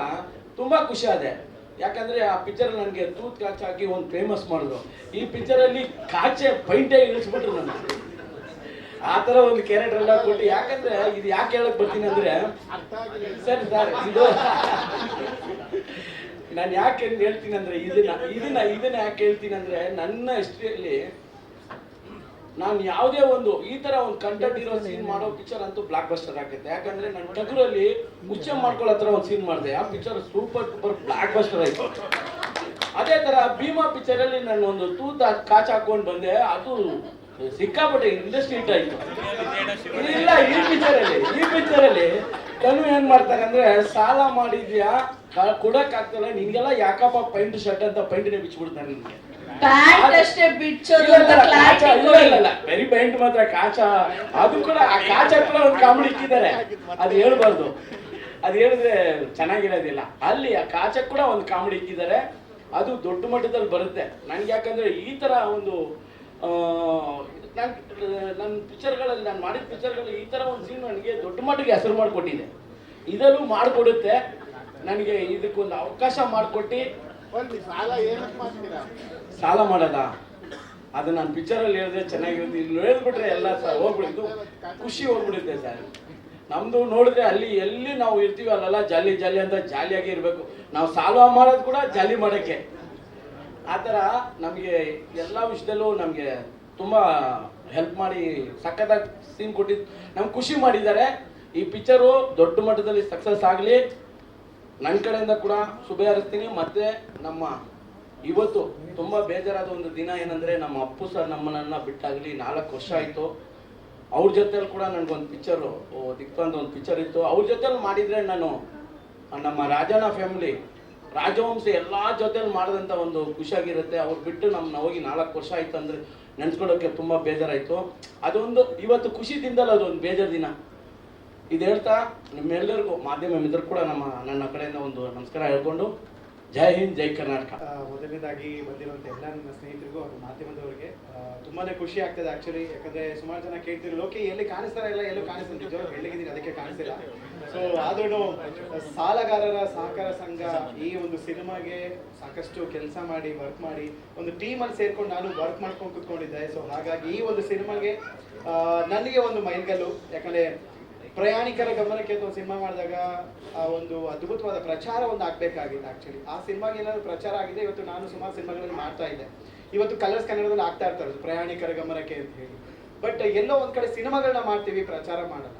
ತುಂಬ ಖುಷಿ ಆದೆ. ಯಾಕಂದ್ರೆ ಆ ಪಿಕ್ಚರ್ ನನಗೆ ತೂತ್ ಕಾಚಾಕಿ ಒಂದು ಫೇಮಸ್ ಮಾಡಿದ್ರು. ಈ ಪಿಕ್ಚರಲ್ಲಿ ಕಾಚೆ ಪೈಂಟೇ ಇಳಿಸ್ಬಿಟ್ರು ನನ್ನ. ಆ ಥರ ಒಂದು ಕ್ಯಾರೆಕ್ಟರ್ ಎಲ್ಲ ಕೊಟ್ಟು ಯಾಕಂದ್ರೆ ಇದು ಯಾಕೆ ಹೇಳಕ್ ಬರ್ತೀನಿ ಅಂದ್ರೆ ಸರ್ ಸರ್, ಇದು ನಾನು ಯಾಕೆ ಹೇಳ್ತೀನಿ ಅಂದ್ರೆ ಇದನ್ನ ಇದನ್ನ ಇದನ್ನ ಯಾಕೆ ಹೇಳ್ತೀನಿ ಅಂದ್ರೆ ನನ್ನ ಹಿಸ್ಟ್ರಿಯಲ್ಲಿ ನಾನು ಯಾವುದೇ ಒಂದು, ಈ ತರ ಒಂದು ಕಂಟೆಂಟ್ ಇರೋ ಸೀನ್ ಮಾಡೋ ಪಿಕ್ಚರ್ ಅಂತೂ ಬ್ಲಾಕ್ ಬಸ್ಟರ್ ಆಗುತ್ತೆ. ಯಾಕಂದ್ರೆ ನಾನು ಟಗರಲ್ಲಿ ಮುಚ್ಚೆ ಮಾಡ್ಕೊಳ್ಳೋ ತರ ಒಂದು ಸೀನ್ ಮಾಡಿದೆ. ಆ picture super super blockbuster ಆಯ್ತು. ಅದೇ ತರ ಭೀಮಾ ಪಿಕ್ಚರ್ ಅಲ್ಲಿ ನಾನು ಒಂದು ತೂತ ಕಾಚ್ ಹಾಕೊಂಡು ಬಂದೆ. ಅದು ಸಿಕ್ಕಾಪಟ್ಟೆ ಇಂಡಸ್ಟ್ರಿ ಹಿಟ್ ಆಯ್ತು. ಇಲ್ಲ ಈ ಪಿಕ್ಚರ್ ಅಲ್ಲಿ ಈ ಪಿಕ್ಚರ್ ಅಲ್ಲಿ ತನು ಏನ್ ಸಾಲ ಮಾಡಿದ್ಯಾ? ಕೊಡಕ್ ಆಗ್ತಲ್ಲ ನಿನ್ಗೆಲ್ಲ ಯಾಕಪ್ಪ ಪೈಂಟ್ ಶರ್ಟ್ ಅಂತ ಪೈಂಟ್ನೇ ಬಿಚ್ಚಿಬಿಡ್ತಾರೆ ನಿನ್ಗೆ. ಬರೀ ಪೈಂಟ್ ಮಾತ್ರ ಕಾಚ. ಅದು ಕೂಡ ಆ ಕಾಚ ಕೂಡ ಒಂದು ಕಾಮಿಡಿ ಇಕ್ಕಿದ್ದಾರೆ. ಅದು ಹೇಳ್ಬಾರ್ದು. ಅದು ಹೇಳಿದ್ರೆ ಚೆನ್ನಾಗಿರೋದಿಲ್ಲ. ಅಲ್ಲಿ ಆ ಕಾಚ ಕೂಡ ಒಂದು ಕಾಮಿಡಿ ಇಕ್ಕಿದ್ದಾರೆ. ಅದು ದೊಡ್ಡ ಮಟ್ಟದಲ್ಲಿ ಬರುತ್ತೆ. ನನ್ಗೆ ಯಾಕಂದ್ರೆ ಈ ತರ ಒಂದು ನನ್ನ ನನ್ನ ಪಿಕ್ಚರ್ಗಳಲ್ಲಿ ನಾನು ಮಾಡಿದ ಪಿಕ್ಚರ್ಗಳಲ್ಲಿ ಈ ತರ ಒಂದು ಸೀನ್ ನನಗೆ ದೊಡ್ಡ ಮಟ್ಟಿಗೆ ಹೆಸರು ಮಾಡಿಕೊಟ್ಟಿದೆ. ಇದಲ್ಲೂ ಮಾಡಿಕೊಡುತ್ತೆ. ನನಗೆ ಇದಕ್ಕೊಂದು ಅವಕಾಶ ಮಾಡಿಕೊಟ್ಟು. ಸಾಲ ಸಾಲ ಮಾಡೋದ ಅದು ನಾನು ಪಿಕ್ಚರಲ್ಲಿ ಹೇಳಿದ್ರೆ ಚೆನ್ನಾಗಿರುತ್ತೆ. ಇಲ್ಲಿ ಹೇಳ್ಬಿಟ್ರೆ ಎಲ್ಲ ಸರ್ ಹೋಗ್ಬಿಡಿದ್ದು ಖುಷಿ ಹೋಗ್ಬಿಡುತ್ತೆ ಸರ್. ನಮ್ಮದು ನೋಡಿದ್ರೆ ಅಲ್ಲಿ ಎಲ್ಲಿ ನಾವು ಇರ್ತೀವಿ ಅಲ್ಲೆಲ್ಲ ಜಾಲಿ ಜಾಲಿ ಅಂತ ಜಾಲಿಯಾಗಿ ಇರಬೇಕು. ನಾವು ಸಾಲ ಮಾಡೋದು ಕೂಡ ಜಾಲಿ ಮಾಡೋಕ್ಕೆ. ಆ ಥರ ನಮಗೆ ಎಲ್ಲ ವಿಷಯದಲ್ಲೂ ನಮಗೆ ತುಂಬ ಹೆಲ್ಪ್ ಮಾಡಿ, ಸಖತ್ತಾಗಿ ಸೀನ್ ಕೊಟ್ಟಿದ್ದು ನಮ್ಗೆ ಖುಷಿ ಮಾಡಿದ್ದಾರೆ. ಈ ಪಿಕ್ಚರು ದೊಡ್ಡ ಮಟ್ಟದಲ್ಲಿ ಸಕ್ಸಸ್ ಆಗಲಿ. ನನ್ನ ಕಡೆಯಿಂದ ಕೂಡ ಶುಭ ಹಾರಿಸ್ತೀನಿ. ಮತ್ತೆ ನಮ್ಮ ಇವತ್ತು ತುಂಬಾ ಬೇಜಾರಾದ ಒಂದು ದಿನ ಏನಂದ್ರೆ ನಮ್ಮ ಅಪ್ಪು ಸರ್ ನಮ್ಮನ್ನ ಬಿಟ್ಟಾಗಲಿ ನಾಲ್ಕು ವರ್ಷ ಆಯ್ತು. ಅವ್ರ ಜೊತೆಲಿ ಕೂಡ ನನ್ಗೊಂದು ಪಿಕ್ಚರು ದಿಕ್ತಂದು ಒಂದು ಪಿಕ್ಚರ್ ಇತ್ತು. ಅವ್ರ ಜೊತೆಲಿ ಮಾಡಿದ್ರೆ ನಾನು ನಮ್ಮ ರಾಜಣ್ಣ ಫ್ಯಾಮಿಲಿ ರಾಜವಂಶ ಎಲ್ಲ ಜೊತೆಲಿ ಮಾಡಿದಂಥ ಒಂದು ಖುಷಿಯಾಗಿರುತ್ತೆ. ಅವ್ರು ಬಿಟ್ಟು ನಮ್ಮನ್ನ ಹೋಗಿ ನಾಲ್ಕು ವರ್ಷ ಆಯ್ತು ಅಂದ್ರೆ ನೆನ್ಸ್ಕೊಳ್ಳೋಕೆ ತುಂಬ ಬೇಜಾರಾಯಿತು. ಅದೊಂದು ಇವತ್ತು ಖುಷಿ ದಿನದಲ್ಲ ಅದೊಂದು ಬೇಜಾರು ದಿನ. ಇದು ಹೇಳ್ತಾ ನಿಮ್ಮೆಲ್ಲರಿಗೂ ಮಾಧ್ಯಮ ಮಿತ್ರರು ಕೂಡ ನಮ್ಮ ನನ್ನ ಕಡೆಯಿಂದ ಒಂದು ನಮಸ್ಕಾರ ಹೇಳ್ಕೊಂಡು ಜೈ ಹಿಂದ್, ಜೈ ಕರ್ನಾಟಕ. ಮೊದಲನೇದಾಗಿ ಬಂದಿರುವಂಥ ಎಲ್ಲ ನನ್ನ ಸ್ನೇಹಿತರಿಗೂ ಅವ್ರ ಮಾಧ್ಯಮದವರಿಗೆ ತುಂಬಾನೇ ಖುಷಿ ಆಗ್ತದೆ ಆಕ್ಚುಲಿ ಯಾಕಂದ್ರೆ ಸುಮಾರು ಜನ ಕೇಳ್ತಿರೋ ಲೋಕಿ, ಎಲ್ಲಿ ಕಾಣಿಸ್ತಾರ ಇಲ್ಲ, ಎಲ್ಲೂ ನಿಜವಾಗ ಬೆಳಗಿದ್ದೀನಿ ಅದಕ್ಕೆ ಕಾಣಿಸ್ತಿಲ್ಲ. ಸೊ ಆದ್ರೂ ಸಾಲಗಾರರ ಸಹಕಾರ ಸಂಘ ಈ ಒಂದು ಸಿನಿಮಾಗೆ ಸಾಕಷ್ಟು ಕೆಲಸ ಮಾಡಿ ವರ್ಕ್ ಮಾಡಿ, ಒಂದು ಟೀಮಲ್ಲಿ ಸೇರ್ಕೊಂಡು ನಾನು ವರ್ಕ್ ಮಾಡ್ಕೊಂಡು ಕುತ್ಕೊಂಡಿದ್ದೆ. ಸೊ ಹಾಗಾಗಿ ಈ ಒಂದು ಸಿನಿಮಾಗೆ ನನಗೆ ಒಂದು ಮೈಲ್ಗಲ್ಲು, ಯಾಕಂದ್ರೆ ಪ್ರಯಾಣಿಕರ ಗಮನಕ್ಕೆ ಅಥವಾ ಸಿನಿಮಾ ಮಾಡಿದಾಗ ಆ ಒಂದು ಅದ್ಭುತವಾದ ಪ್ರಚಾರ ಒಂದು ಆಗ್ಬೇಕಾಗಿದೆ ಆಕ್ಚುಲಿ ಆ ಸಿನಿಮಾಗೆ ಏನಾದ್ರು ಪ್ರಚಾರ ಆಗಿದೆ, ಇವತ್ತು ನಾನು ಸುಮಾರು ಸಿನಿಮಾಗಳನ್ನು ಮಾಡ್ತಾ ಇದ್ದೆ. ಇವತ್ತು ಕಲರ್ಸ್ ಕನ್ನಡದಲ್ಲಿ ಆಗ್ತಾ ಇರ್ತಾರೆ ಪ್ರಯಾಣಿಕರ ಗಮನಕ್ಕೆ ಅಂತ ಹೇಳಿ. ಬಟ್ ಎಲ್ಲೋ ಒಂದ್ ಕಡೆ ಸಿನಿಮಾಗಳನ್ನ ಮಾಡ್ತೀವಿ, ಪ್ರಚಾರ ಮಾಡಲ್ಲ.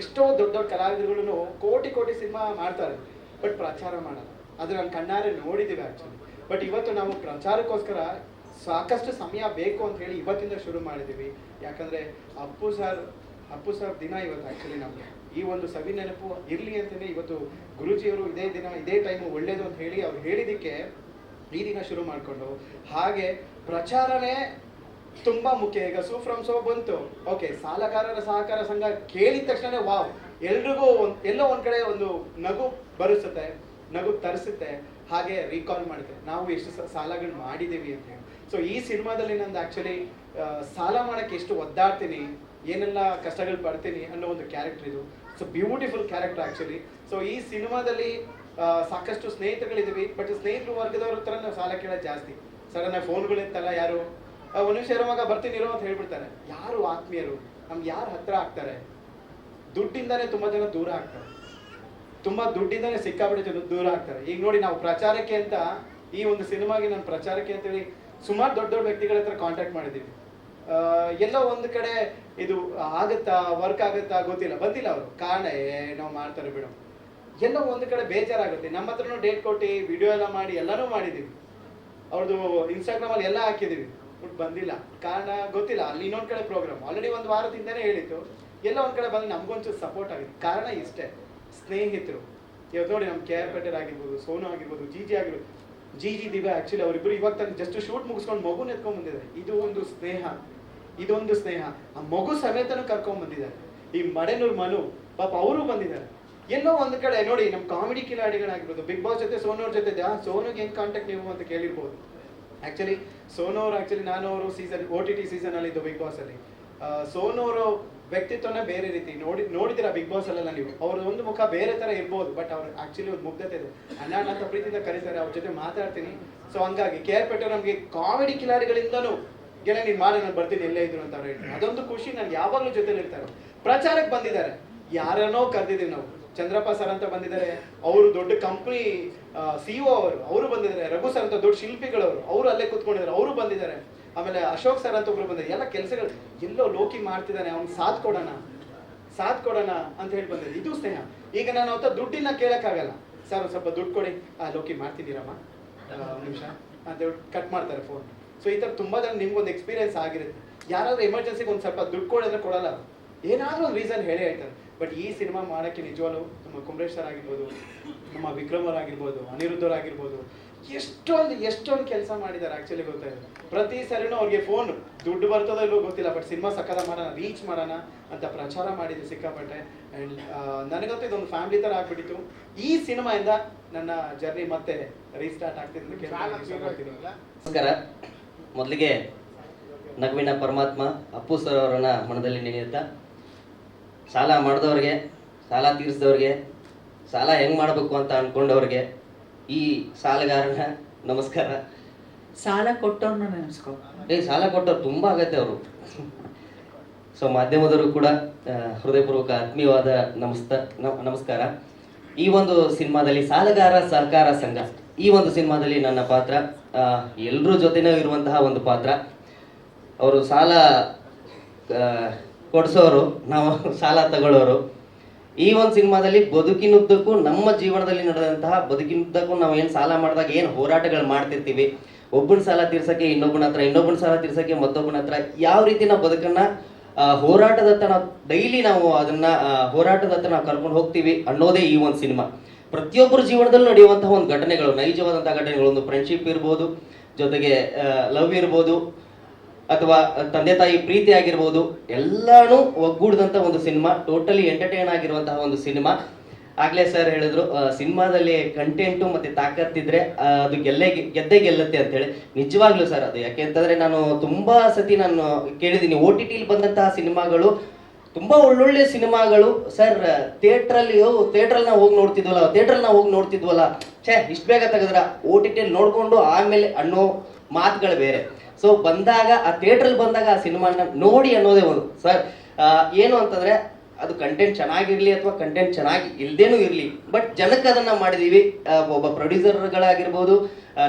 ಎಷ್ಟೋ ದೊಡ್ಡ ದೊಡ್ಡ ಕಲಾವಿದರುಗಳು ಕೋಟಿ ಕೋಟಿ ಸಿನಿಮಾ ಮಾಡ್ತಾರೆ ಬಟ್ ಪ್ರಚಾರ ಮಾಡಲ್ಲ. ಅದು ನಾನು ಕಣ್ಣಾರೆ ನೋಡಿದ್ದೀವಿ ಆಕ್ಚುಲಿ ಬಟ್ ಇವತ್ತು ನಾವು ಪ್ರಚಾರಕ್ಕೋಸ್ಕರ ಸಾಕಷ್ಟು ಸಮಯ ಬೇಕು ಅಂತ ಹೇಳಿ ಇವತ್ತಿಂದ ಶುರು ಮಾಡಿದ್ದೀವಿ ಯಾಕಂದ್ರೆ ಅಪ್ಪು ಸರ್ ಅಪ್ಪು ಸರ್ ದಿನ ಇವತ್ತು ಆಕ್ಚುಲಿ ನಮಗೆ. ಈ ಒಂದು ಸವಿ ನೆನಪು ಇರ್ಲಿ ಅಂತಲೇ ಇವತ್ತು ಗುರುಜಿಯವರು ಇದೇ ದಿನ, ಇದೇ ಟೈಮು ಒಳ್ಳೇದು ಅಂತ ಹೇಳಿ ಅವ್ರು ಹೇಳಿದ್ದಕ್ಕೆ ಈ ದಿನ ಶುರು ಮಾಡಿಕೊಂಡು, ಹಾಗೆ ಪ್ರಚಾರನೇ ತುಂಬಾ ಮುಖ್ಯ. ಈಗ ಸೂ ಫ್ರಮ್ ಸೋ ಬಂತು. ಓಕೆ ಸಾಲಗಾರರ ಸಹಕಾರ ಸಂಘ ಕೇಳಿದ ತಕ್ಷಣ ವಾವ್ ಎಲ್ರಿಗೂ ಒಂದು, ಎಲ್ಲೋ ಒಂದು ಕಡೆ ಒಂದು ನಗು ಬರಿಸುತ್ತೆ, ನಗು ತರಿಸುತ್ತೆ, ಹಾಗೆ ರೀಕಾಲ್ ಮಾಡುತ್ತೆ. ನಾವು ಎಷ್ಟು ಸಾಲಗಳು ಮಾಡಿದ್ದೀವಿ ಅಂತ ಹೇಳಿ. ಸೊ ಈ ಸಿನಿಮಾದಲ್ಲಿ ನಂದು ಆಕ್ಚುಲಿ ಸಾಲ ಮಾಡಕ್ಕೆ ಎಷ್ಟು ಒದ್ದಾಡ್ತೀನಿ ಏನೆಲ್ಲ ಕಷ್ಟಗಳು ಪಡ್ತೀನಿ ಅನ್ನೋ ಒಂದು ಕ್ಯಾರೆಕ್ಟರ್ ಇದು. So beautiful character actually so ಈ ಸಿನಿಮಾದಲ್ಲಿ ಸಾಕಷ್ಟು ಸ್ನೇಹಿತರುಗಳಿದ್ದೀವಿ ಬಟ್ ಸ್ನೇಹಿತರು ವರ್ಗದವ್ರ ಹತ್ರ ನಾವು ಸಾಲ ಕೇಳೋದು ಜಾಸ್ತಿ. ಸಡನ್ ಆಗಿ ಫೋನ್ಗಳು ಇತ್ತಲ್ಲ ಯಾರು? ಒಂದು ನಿಮಿಷ ಇರುವಾಗ ಬರ್ತೀನಿ ಇರೋ ಅಂತ ಹೇಳ್ಬಿಡ್ತಾರೆ. ಯಾರು ಆತ್ಮೀಯರು? ನಮ್ಗೆ ಯಾರು ಹತ್ರ ಆಗ್ತಾರೆ? ದುಡ್ಡಿಂದಾನೇ ತುಂಬ ಜನ ದೂರ ಆಗ್ತಾರೆ. ತುಂಬ ದುಡ್ಡಿಂದಾನೇ ಸಿಕ್ಕಾಪಟ್ಟೆ ಜನ ದೂರ ಆಗ್ತಾರೆ. ಈಗ ನೋಡಿ ನಾವು ಪ್ರಚಾರಕ್ಕೆ ಅಂತ, ಈ ಒಂದು ಸಿನಿಮಾಗೆ ನಾನು ಪ್ರಚಾರಕ್ಕೆ ಅಂತೇಳಿ ಸುಮಾರು ದೊಡ್ಡ ದೊಡ್ಡ ವ್ಯಕ್ತಿಗಳ ಹತ್ರ ಕಾಂಟ್ಯಾಕ್ಟ್ ಮಾಡಿದ್ದೀವಿ ಎಲ್ಲೋ ಒಂದು ಕಡೆ ಇದು ಆಗತ್ತಾ ವರ್ಕ್ ಆಗತ್ತಾ ಗೊತ್ತಿಲ್ಲ. ಬಂದಿಲ್ಲ ಅವರು. ಕಾರಣ ಏ ನಾವು ಮಾಡ್ತಾರೆ ಬಿಡು. ಎಲ್ಲ ಒಂದು ಕಡೆ ಬೇಜಾರಾಗುತ್ತೆ. ನಮ್ಮ ಹತ್ರನೂ ಡೇಟ್ ಕೊಟ್ಟು ವಿಡಿಯೋ ಎಲ್ಲ ಮಾಡಿ, ಎಲ್ಲನೂ ಮಾಡಿದ್ದೀವಿ. ಅವ್ರದ್ದು ಇನ್ಸ್ಟಾಗ್ರಾಮ್ ಅಲ್ಲಿ ಎಲ್ಲ ಹಾಕಿದೀವಿ ಬಟ್ ಬಂದಿಲ್ಲ. ಕಾರಣ ಗೊತ್ತಿಲ್ಲ. ಅಲ್ಲಿ ಇನ್ನೊಂದು ಕಡೆ ಪ್ರೋಗ್ರಾಮ್ ಆಲ್ರೆಡಿ ಒಂದು ವಾರದಿಂದನೇ ಹೇಳಿತ್ತು ಎಲ್ಲ ಒಂದು ಕಡೆ ಬಂದು ನಮಗೊಂಚೂರು ಸಪೋರ್ಟ್ ಆಗಿದೆ. ಕಾರಣ ಇಷ್ಟೇ. ಸ್ನೇಹಿತರು. ಇವತ್ತು ನೋಡಿ, ನಮ್ಮ ಕೆ ಆರ್ ಪಟೇಲ್ ಆಗಿರ್ಬೋದು, ಸೋನು ಆಗಿರ್ಬೋದು, ಜಿ ಜಿ ಆಗಿರ್ಬೋದು. ಜಿ ಜಿ ದಿವ್ಯಾ ಆ್ಯಕ್ಚುಲಿ ಅವರಿಬ್ಬರು ಇವಾಗ ತಂದು ಜಸ್ಟ್ ಶೂಟ್ ಮುಗಿಸ್ಕೊಂಡು ಮಗು ಎತ್ಕೊಂಡು ಬಂದಿದ್ದಾರೆ. ಇದು ಒಂದು ಸ್ನೇಹ. ಇದೊಂದು ಸ್ನೇಹ. ಆ ಮಗು ಸಮೇತನು ಕರ್ಕೊಂಡ್ ಬಂದಿದ್ದಾರೆ. ಈ ಮಡೆನೂರ್ ಮನು, ಪಾಪ ಅವರು ಬಂದಿದ್ದಾರೆ. ಎಲ್ಲೋ ಒಂದು ಕಡೆ, ನೋಡಿ ನಮ್ಮ ಕಾಮಿಡಿ ಕಿಲಾಡಿಗಳಾಗಿರ್ಬೋದು ಬಿಗ್ ಬಾಸ್ ಜೊತೆ ಸೋನೋರ್ ಜೊತೆ ಸೋನುಗೆ ಹೆಂಗ್ ಕಾಂಟ್ಯಾಕ್ಟ್ ನೀವು ಅಂತ ಕೇಳಿರ್ಬೋದು. ಆಕ್ಚುಲಿ ಸೋನು ಆಕ್ಚುಲಿ ನಾನು ಅವರು season O T T season ಅಲ್ಲಿ ಇದ್ದು ಬಿಗ್ ಬಾಸ್ ಅಲ್ಲಿ. ಸೋನು ಅವರು ವ್ಯಕ್ತಿತ್ವನ ಬೇರೆ ರೀತಿ. ನೋಡಿ ನೋಡಿದಿರಾ ಬಿಗ್ ಬಾಸ್ ಅಲ್ಲೆಲ್ಲ ನೀವು? ಅವ್ರ ಒಂದು ಮುಖ ಬೇರೆ ತರ ಇರ್ಬೋದು ಬಟ್ ಅವ್ರು ಆಕ್ಚುಲಿ ಒಂದು ಮುಗ್ಧತೆ ಇದೆ. ಅಣ್ಣ ಅಂತ ಪ್ರೀತಿಯಿಂದ ಕರೀತಾರೆ, ಅವ್ರ ಜೊತೆ ಮಾತಾಡ್ತೀನಿ. ಸೊ ಹಂಗಾಗಿ ಕೆ ಆರ್ ನಮಗೆ ಕಾಮಿಡಿ ಕಿಲಾಡಿಗಳಿಂದನೂ ಗೆಳೆ ನೀನ್ ಮಾಡಿ, ನಾನು ಬರ್ತೀನಿ ಎಲ್ಲೇ ಇದ್ರು ಅಂತ ಅವ್ರು ಹೇಳ್ತಾರೆ. ಅದೊಂದು ಖುಷಿ, ನಾನು ಯಾವಾಗಲೂ ಜೊತೆಲಿ ಇರ್ತಾರೆ ಪ್ರಚಾರಕ್ಕೆ ಬಂದಿದ್ದಾರೆ. ಯಾರನ್ನೋ ಕರೆದಿದ್ದೀವಿ ನಾವು. ಚಂದ್ರಪ್ಪ ಸರ್ ಅಂತ ಬಂದಿದ್ದಾರೆ, ಅವರು ದೊಡ್ಡ ಕಂಪ್ನಿ ಸಿಇಒ ಅವರು ಅವರು ಬಂದಿದ್ದಾರೆ. ರಘು ಸರ್ ಅಂತ ದೊಡ್ಡ ಶಿಲ್ಪಿಗಳವರು, ಅವರು ಅಲ್ಲೇ ಕೂತ್ಕೊಂಡಿದ್ದಾರೆ, ಅವರು ಬಂದಿದ್ದಾರೆ. ಆಮೇಲೆ ಅಶೋಕ್ ಸರ್ ಅಂತ ಒಬ್ರು ಬಂದಿದ್ದಾರೆ. ಎಲ್ಲ ಕೆಲಸಗಳು, ಎಲ್ಲೋ ಲೋಕಿ ಮಾಡ್ತಿದ್ದಾನೆ, ಅವ್ನು ಸಾಥ್ ಕೊಡೋಣ ಸಾಥ್ ಕೊಡೋಣ ಅಂತ ಹೇಳಿ ಬಂದಿದ್ದೆ ಇದು ಸ್ನೇಹ. ಈಗ ನಾನು ಅವತ್ತ ದುಡ್ಡಿನ ಕೇಳಕ್ಕಾಗಲ್ಲ. ಸರ್ ಸ್ವಲ್ಪ ದುಡ್ಡು ಕೊಡಿ. ಆ, ಲೋಕಿ, ಮಾಡ್ತಿದ್ದೀರಮ್ಮ? ಒಂದು ನಿಮಿಷ. ಅಂತ ಕಟ್ ಮಾಡ್ತಾರೆ ಫೋನ್ ಸೊ ಈ ಥರ ತುಂಬ ಜನ ನಿಮ್ಗೊಂದು ಎಕ್ಸ್ಪೀರಿಯನ್ಸ್ ಆಗಿರುತ್ತೆ. ಯಾರಾದ್ರೂ ಎಮರ್ಜೆನ್ಸಿಗೆ ಒಂದು ಸ್ವಲ್ಪ ದುಡ್ಡು ಕೊಡಿದ್ರೆ ಕೊಡಲ್ಲ. ಏನಾದರೂ ಒಂದು ರೀಸನ್ ಹೇಳಿ ಹೇಳ್ತಾರೆ ಬಟ್ ಈ ಸಿನಿಮಾ ಮಾಡೋಕ್ಕೆ ನಿಜವಾಗ್ಲೂ ನಮ್ಮ ಕುಂಬ್ರೇಶ್ ಸರ್ ಆಗಿರ್ಬೋದು ನಮ್ಮ ವಿಕ್ರಮ್ ಅವ್ರು ಆಗಿರ್ಬೋದು ಅನಿರುದ್ಧ ಅವ್ರು ಆಗಿರ್ಬೋದು ಎಷ್ಟೊಂದು ಎಷ್ಟೊಂದು ಕೆಲಸ ಮಾಡಿದ್ದಾರೆ ಆಕ್ಚುಲಿ ಗೊತ್ತಾಯಿಲ್ಲ ಪ್ರತಿ ಸರಿನೂ ಅವ್ರಿಗೆ ಫೋನ್ ದುಡ್ಡು ಬರ್ತದೋ ಇಲ್ಲೋ ಗೊತ್ತಿಲ್ಲ ಬಟ್ ಸಿನಿಮಾ ಸಕ್ಕದ ಮಾಡೋಣ ರೀಚ್ ಮಾಡೋಣ ಅಂತ ಪ್ರಚಾರ ಮಾಡಿದ್ದು ಸಿಕ್ಕಾಪಟ್ಟೆ. ಆ್ಯಂಡ್ ನನಗಂತೂ ಇದೊಂದು ಫ್ಯಾಮಿಲಿ ಥರ ಆಗಿಬಿಟ್ಟಿತ್ತು. ಈ ಸಿನಿಮಾಯಿಂದ ನನ್ನ ಜರ್ನಿ ಮತ್ತೆ ರೀಸ್ಟಾರ್ಟ್ ಆಗ್ತಿದೆ ನಮಸ್ಕಾರ. ಮೊದಲಿಗೆ ನಗುವಿನ ಪರಮಾತ್ಮ ಅಪ್ಪು ಸರ್ ಅವರನ್ನ ಮನದಲ್ಲಿ ನೆನೆಯುತ್ತಾ ಸಾಲ ಮಾಡಿದವ್ರಿಗೆ ಸಾಲ ತೀರಿಸಿದವ್ರಿಗೆ ಸಾಲ ಹೆಂಗ್ ಮಾಡಬೇಕು ಅಂತ ಅನ್ಕೊಂಡವ್ರಿಗೆ ಈ ಸಾಲಗಾರನ ನಮಸ್ಕಾರ. ಸಾಲ ಕೊಟ್ಟವ್ರನ್ನ ನೆನೆಸ್ಕೊ. ಏ ಸಾಲ ಕೊಟ್ಟವ್ರು ತುಂಬಾ ಆಗತ್ತೆ ಅವರು. ಸೊ ಮಾಧ್ಯಮದವರು ಕೂಡ ಹೃದಯಪೂರ್ವಕ ಆತ್ಮೀಯವಾದ ನಮಸ್ತ ನಮಸ್ಕಾರ. ಈ ಒಂದು ಸಿನಿಮಾದಲ್ಲಿ ಸಾಲಗಾರ ಸಹಕಾರ ಸಂಘ. ಈ ಒಂದು ಸಿನಿಮಾದಲ್ಲಿ ನನ್ನ ಪಾತ್ರ ಎಲ್ಲರ ಜೊತೆನೂ ಇರುವಂತಹ ಒಂದು ಪಾತ್ರ. ಅವರು ಸಾಲ ಕೊಡಿಸೋರು, ನಾವು ಸಾಲ ತಗೊಳ್ಳೋರು. ಈ ಒಂದು ಸಿನಿಮಾದಲ್ಲಿ ಬದುಕಿನುದ್ದಕ್ಕೂ, ನಮ್ಮ ಜೀವನದಲ್ಲಿ ನಡೆದಂತಹ ಬದುಕಿನುದ್ದಕ್ಕೂ ನಾವು ಏನು ಸಾಲ ಮಾಡಿದಾಗ ಏನು ಹೋರಾಟಗಳು ಮಾಡ್ತಿರ್ತೀವಿ. ಒಬ್ಬನ ಸಾಲ ತೀರ್ಸೋಕ್ಕೆ, ಇನ್ನೊಬ್ಬನ ಹತ್ರ, ಇನ್ನೊಬ್ಬನ ಸಾಲ ತೀರ್ಸೋಕ್ಕೆ, ಮತ್ತೊಬ್ಬನ ಹತ್ರ ಯಾವ ರೀತಿ ನಾವು ಬದುಕನ್ನು ಹೋರಾಟದತ್ತ ನಾವು, ಡೈಲಿ ನಾವು ಅದನ್ನ ಹೋರಾಟದತ್ತ ನಾವು ಕರ್ಕೊಂಡು ಹೋಗ್ತೀವಿ ಅನ್ನೋದೇ ಈ ಒಂದು ಸಿನಿಮಾ. ಪ್ರತಿಯೊಬ್ಬರ ಜೀವನದಲ್ಲಿ ನಡೆಯುವಂತಹ ಒಂದು ಘಟನೆಗಳು, ನೈಜವಾದಂತಹ ಘಟನೆಗಳು, ಒಂದು ಫ್ರೆಂಡ್ಶಿಪ್ ಇರ್ಬೋದು, ಜೊತೆಗೆ ಲವ್ ಇರ್ಬೋದು, ಅಥವಾ ತಂದೆ ತಾಯಿ ಪ್ರೀತಿ ಆಗಿರ್ಬೋದು, ಎಲ್ಲಾನು ಒಗ್ಗೂಡಿದಂತ ಒಂದು ಸಿನಿಮಾ ಟೋಟಲಿ ಎಂಟರ್ಟೈನ್ ಆಗಿರುವಂತಹ ಒಂದು ಸಿನಿಮಾ. ಆಗ್ಲೇ ಸರ್ ಹೇಳಿದ್ರು ಸಿನಿಮಾದಲ್ಲಿ ಕಂಟೆಂಟು ಮತ್ತೆ ತಾಕತ್ತಿದ್ರೆ ಅದು ಗೆಲ್ಲೇ, ಗೆದ್ದೇ ಗೆಲ್ಲುತ್ತೆ ಅಂತ ಹೇಳಿ ನಿಜವಾಗ್ಲೂ ಸರ್ ಅದು. ಯಾಕೆ ಅಂತಂದ್ರೆ ನಾನು ತುಂಬಾ ಸತಿ ನಾನು ಕೇಳಿದ್ದೀನಿ ಓ ಟಿ ಟಿಲಿ ಬಂದಂತಹ ಸಿನಿಮಾಗಳು ತುಂಬಾ ಒಳ್ಳೊಳ್ಳೆ ಸಿನಿಮಾಗಳು. ಸರ್ ಥಿಯೇಟ್ರಲ್ಲಿ ಥಿಯೇಟರ್ ನಾವು ಹೋಗಿ ನೋಡ್ತಿದ್ವಲ್ಲ ಥಿಯೇಟರ್ ನಾವು ಹೋಗಿ ನೋಡ್ತಿದ್ವಲ್ಲ, ಛೇ, ಇಷ್ಟು ಬೇಗ ತೆಗೆದ್ರ? ಓ ಟಿ ಟಿಯಲ್ಲಿ ನೋಡ್ಕೊಂಡು ಆಮೇಲೆ ಅನ್ನೋ ಮಾತುಗಳು ಬೇರೆ. ಸೊ ಬಂದಾಗ, ಆ ಥಿಯೇಟ್ರಲ್ಲಿ ಬಂದಾಗ ಆ ಸಿನಿಮಾನ ನೋಡಿ ಅನ್ನೋದೇ ಒಂದು. ಸರ್ ಏನು ಅಂತಂದ್ರೆ, ಅದು ಕಂಟೆಂಟ್ ಚೆನ್ನಾಗಿರ್ಲಿ ಅಥವಾ ಕಂಟೆಂಟ್ ಚೆನ್ನಾಗಿ ಇಲ್ದೇನೂ ಇರಲಿ ಬಟ್ ಜನಕ್ಕೆ ಅದನ್ನ ಮಾಡಿದೀವಿ. ಒಬ್ಬ ಪ್ರೊಡ್ಯೂಸರ್ಗಳಾಗಿರ್ಬೋದು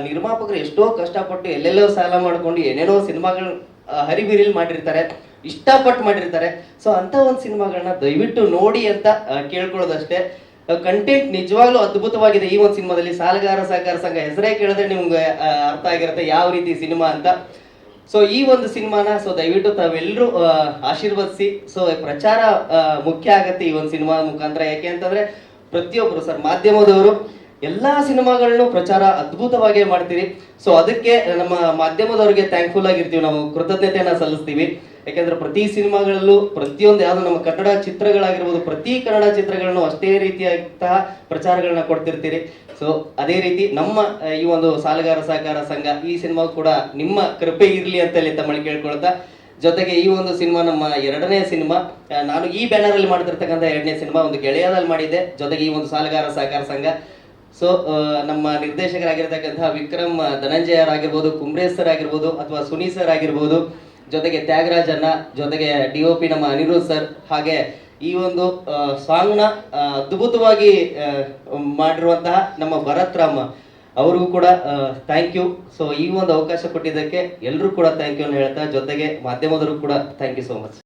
ನಿರ್ಮಾಪಕರು ಎಷ್ಟೋ ಕಷ್ಟಪಟ್ಟು ಎಲ್ಲೆಲ್ಲೋ ಸಾಲ ಮಾಡ್ಕೊಂಡು ಏನೇನೋ ಸಿನಿಮಾಗಳು ಹರಿಬಿರಿಲಿ ಮಾಡಿರ್ತಾರೆ. ಇಷ್ಟಪಟ್ಟು ಮಾಡಿರ್ತಾರೆ. ಸೊ ಅಂತ ಒಂದು ಸಿನಿಮಾಗಳನ್ನ ದಯವಿಟ್ಟು ನೋಡಿ ಅಂತ ಕೇಳ್ಕೊಳ್ಳೋದಷ್ಟೇ. ಕಂಟೆಂಟ್ ನಿಜವಾಗ್ಲೂ ಅದ್ಭುತವಾಗಿದೆ ಈ ಒಂದು ಸಿನಿಮಾದಲ್ಲಿ. ಸಾಲಗಾರ, ಸಹಕಾರ ಸಂಘ, ಹೆಸರೇ ಕೇಳಿದ್ರೆ ನಿಮ್ಗೆ ಅರ್ಥ ಆಗಿರುತ್ತೆ ಯಾವ ರೀತಿ ಸಿನಿಮಾ ಅಂತ. ಸೊ ಈ ಒಂದು ಸಿನಿಮಾನ ಸೊ ದಯವಿಟ್ಟು ತಾವೆಲ್ಲರೂ ಆಶೀರ್ವದಿಸಿ. ಸೊ ಪ್ರಚಾರ ಮುಖ್ಯ ಆಗತ್ತೆ ಈ ಒಂದು ಸಿನಿಮಾ ಮುಖಾಂತರ. ಯಾಕೆ ಅಂತಂದ್ರೆ ಪ್ರತಿಯೊಬ್ಬರು ಸರ್, ಮಾಧ್ಯಮದವರು ಎಲ್ಲಾ ಸಿನಿಮಾಗಳನ್ನು ಪ್ರಚಾರ ಅದ್ಭುತವಾಗಿ ಮಾಡ್ತೀರಿ. ಸೊ ಅದಕ್ಕೆ ನಮ್ಮ ಮಾಧ್ಯಮದವರಿಗೆ ಥ್ಯಾಂಕ್ಫುಲ್ ಆಗಿರ್ತೀವಿ. ನಾವು ಕೃತಜ್ಞತೆಯನ್ನ ಸಲ್ಲಿಸ್ತೀವಿ. ಯಾಕೆಂದ್ರೆ ಪ್ರತಿ ಸಿನಿಮಾಗಳಲ್ಲೂ ಪ್ರತಿಯೊಂದು ಯಾವುದೋ ನಮ್ಮ ಕನ್ನಡ ಚಿತ್ರಗಳಾಗಿರ್ಬೋದು, ಪ್ರತಿ ಕನ್ನಡ ಚಿತ್ರಗಳನ್ನು ಅಷ್ಟೇ ರೀತಿಯಾದಂತಹ ಪ್ರಚಾರಗಳನ್ನ ಕೊಡ್ತಿರ್ತೀರಿ. ಸೊ ಅದೇ ರೀತಿ ನಮ್ಮ ಈ ಒಂದು ಸಾಲಗಾರ ಸಹಕಾರ ಸಂಘ ಈ ಸಿನಿಮಾ ಕೂಡ ನಿಮ್ಮ ಕೃಪೆ ಇರಲಿ ಅಂತ ಹೇಳಿ ತಮ್ಮಲ್ಲಿ ಕೇಳ್ಕೊಳ್ತಾ, ಜೊತೆಗೆ ಈ ಒಂದು ಸಿನಿಮಾ ನಮ್ಮ ಎರಡನೇ ಸಿನಿಮಾ ನಾನು ಈ ಬ್ಯಾನರ್ ಅಲ್ಲಿ ಮಾಡ್ತಿರ್ತಕ್ಕಂಥ ಎರಡನೇ ಸಿನಿಮಾ ಒಂದು ಗೆಳೆಯದಲ್ಲಿ ಮಾಡಿದ್ದೆ, ಜೊತೆಗೆ ಈ ಒಂದು ಸಾಲಗಾರ ಸಹಕಾರ ಸಂಘ. ಸೊ ನಮ್ಮ ನಿರ್ದೇಶಕರಾಗಿರ್ತಕ್ಕಂತಹ ವಿಕ್ರಮ್ ಧನಂಜಯರ್ ಆಗಿರ್ಬೋದು ಕುಂಬ್ರೇಶ್ ಸರ್ ಆಗಿರ್ಬೋದು ಅಥವಾ ಸುನಿ ಸರ್ ಆಗಿರ್ಬೋದು ಜೊತೆಗೆ ತ್ಯಾಗರಾಜನ್ನ ಜೊತೆಗೆ ಡಿ ಒ ಪಿ ನಮ್ಮ ಅನಿರುದ್ಧ್ ಸರ್, ಹಾಗೆ ಈ ಒಂದು ಸಾಂಗ್ನ ಅದ್ಭುತವಾಗಿ ಮಾಡಿರುವಂತಹ ನಮ್ಮ ಭರತ್ ರಾಮ ಅವ್ರಿಗೂ ಕೂಡ ಥ್ಯಾಂಕ್ ಯು ಸೊ ಈ ಒಂದು ಅವಕಾಶ ಕೊಟ್ಟಿದ್ದಕ್ಕೆ ಎಲ್ಲರೂ ಕೂಡ ಥ್ಯಾಂಕ್ ಯು ಅಂತ ಹೇಳ್ತಾ, ಜೊತೆಗೆ ಮಾಧ್ಯಮದವರು ಕೂಡ ಥ್ಯಾಂಕ್ ಯು ಸೋ ಮಚ್